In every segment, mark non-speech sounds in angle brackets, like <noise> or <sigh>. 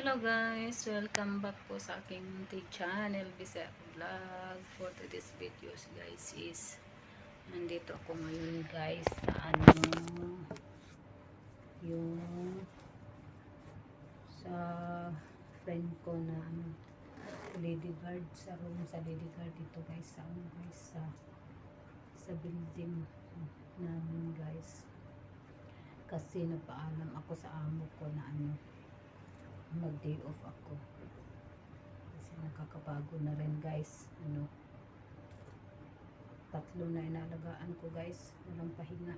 Hello guys, welcome back po sa aking munting channel Bisaya Vlog. For today's videos guys is nandito ako ngayon guys sa ano yung sa friend ko na ano lady guard sa room sa lady guard dito guys sa ano guys sa sa building namin guys kasi napaalam ako sa amo ko na ano mag day off ako. Kasi nakakapago na rin guys. Ano? Tatlo na inalagaan ko guys. Walang pahinga.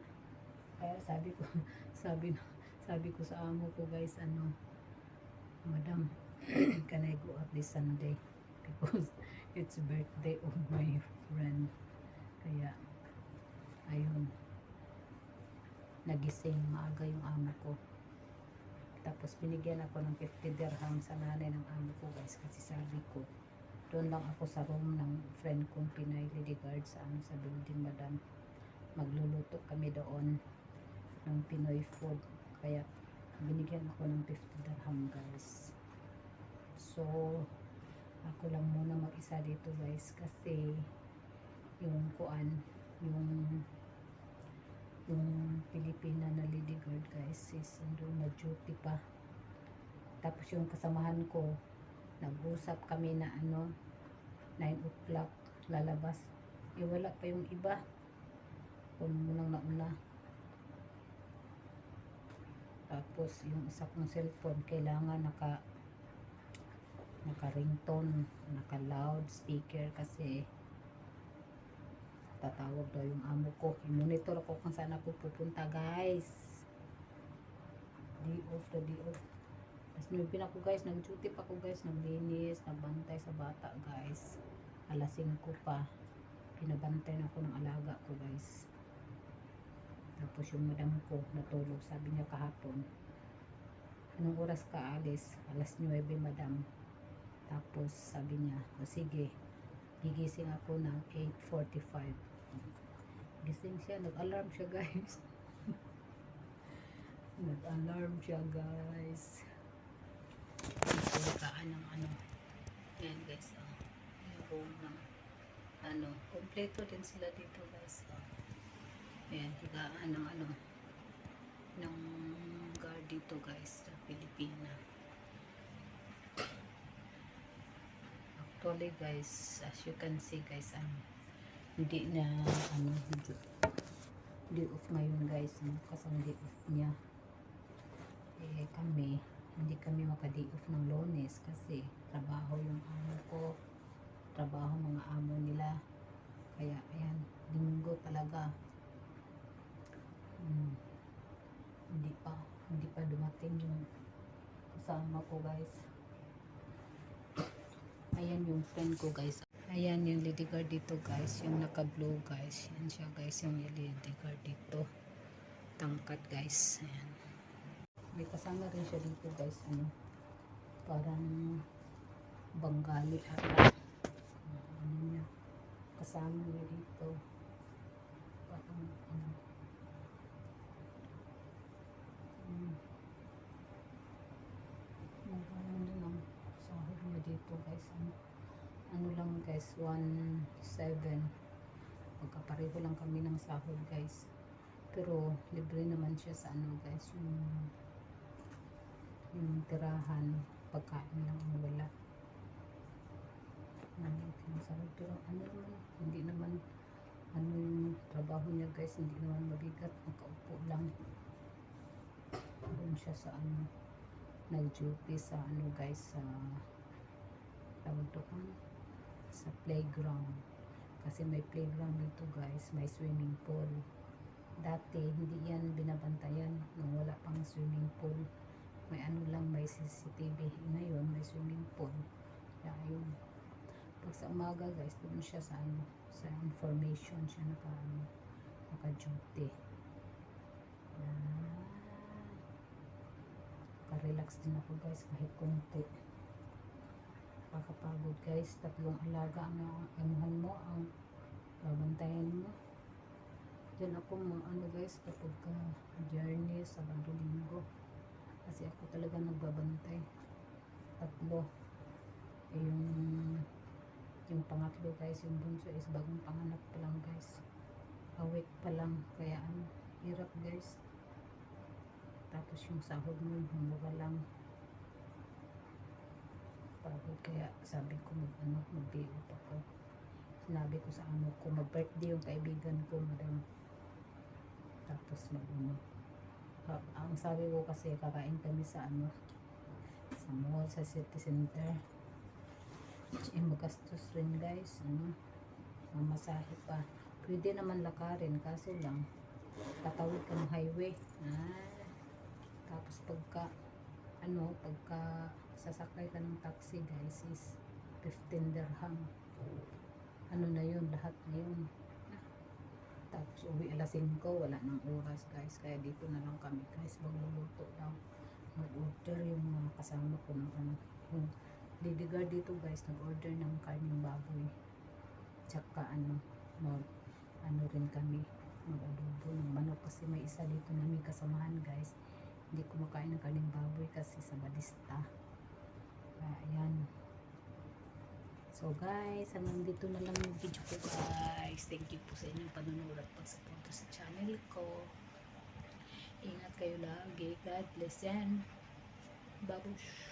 Kaya sabi ko <laughs> sabi sabi ko sa amo ko guys ano madam <clears throat> can I go out this Sunday? Because <laughs> it's birthday of my friend. Kaya ayun. Nagising maaga yung amo ko tapos binigyan ako ng 50 dirham sa nanay ng amo ko guys kasi sabi ko doon lang ako sa room ng friend kong Pinay Lady Guard sa ano sa building madam. Magluluto kami doon ng Pinoy food. Kaya binigyan ako ng 50 dirham guys. So ako lang muna mag-isa dito guys kasi yung kuan yung yung Pilipina na is doon na duty pa tapos yung kasamahan ko nag-usap kami na ano 9 o'clock lalabas eh wala pa yung iba kung munang nauna tapos yung isa kong cellphone kailangan naka naka ringtone naka loudspeaker kasi tatawag daw yung amo ko. I-monitor ko kung saan ako pupunta, guys. Di off to di off. Tapos nilipin ako, guys. Nag-duty pa ako, guys. Naglinis, nagbantay sa bata, guys. Alasing ko pa. Pinabantay na ako ng alaga ko, guys. Tapos yung madam ko, natulog. Sabi niya kahapon, anong oras ka alis? Alas 9, madam. Tapos sabi niya, o sige, gigising ako ng 8.45 gising siya, nag-alarm siya <laughs> guys nag-alarm siya guys pagkaan ng ano yan guys oh. yung room ng ano, kompleto din sila dito guys oh. yan, higaan ng ano ng guard dito guys sa Pilipina actually guys as you can see guys ano hindi na ano hindi, hindi off ngayon guys no? kasi hindi off niya eh kami hindi kami makadi off ng lones kasi trabaho yung amo ko. Trabaho mga amo nila. Kaya ayan linggo talaga. Hmm, hindi pa hindi pa dumating yung kasama ko guys. Ayan yung friend ko guys. Ayan yung lady guard dito guys. Yung naka blue guys. Yan siya guys. Yung lady guard dito. Tangkat guys. Ayan may kasama rin siya dito guys ano parang Bengali ata ano niya kasama niya dito. Parang ano hmm. Ano din ang sahod niya dito guys ano ano lang guys 1.7 magkapareho lang kami ng sahod guys. Pero libre naman siya sa ano guys yung yung tirahan pagkain lang ang wala. Ano sinasahod pero ano hindi naman ano yung trabaho niya guys hindi naman mabigat makaupo lang. Doon siya sa ano nag-duty sa ano guys sa tawag doon sa playground. Kasi may playground dito guys may swimming pool. Dati hindi yan binabantayan nung wala pang swimming pool may ano lang may CCTV ngayon may swimming pool. Kaya yun. Pag sa umaga guys doon siya sa ano sa information siya naka ano naka duty yan naka-relax din ako guys kahit konti. Nakakapagod guys. Tatlong alaga ang anuhan mo ang babantayan mo. Dyan ako mga ano guys kapag ka journey sa Linggo kasi ako talaga nagbabantay tatlo. Eh, yung yung pangatlo guys, yung bunso is bagong panganak pa lang guys. A week pa lang. Kaya ano, hirap guys. Tapos yung sahod mo, humura lang. Pagod kaya sabi ko mag ano, mag-BO ko. Sinabi ko sa amo ko, mag-birthday yung kaibigan ko, madam. Tapos mag ano. Ang sabi ko kasi kakain kami sa ano, sa mall, sa city center. Eh, magastos rin guys, ano, mamasahe pa. Pwede naman lakarin, kaso lang, tatawid ka ng highway. Ah, tapos pagka, ano, pagka sasakay ka ng taxi guys is 15 dirham. Ano na yun, lahat na yun. Tapos uwi alas 5, wala nang oras guys. Kaya dito na lang kami guys, magluluto lang. Mag-order yung mga kasama ko ng ano. Yung Lidigar dito guys, nag-order ng karning baboy. Tsaka ano, mag, ano rin kami, mag-adobo ng manok. Kasi may isa dito namin kasamahan guys. Hindi kumakain ng karning baboy kasi sa balista. Kaya ayan. So guys, hanggang dito na lang yung video ko guys. Thank you po sa inyong panonood at pagsuporta sa channel ko. Ingat kayo lagi. God bless yan. Babush.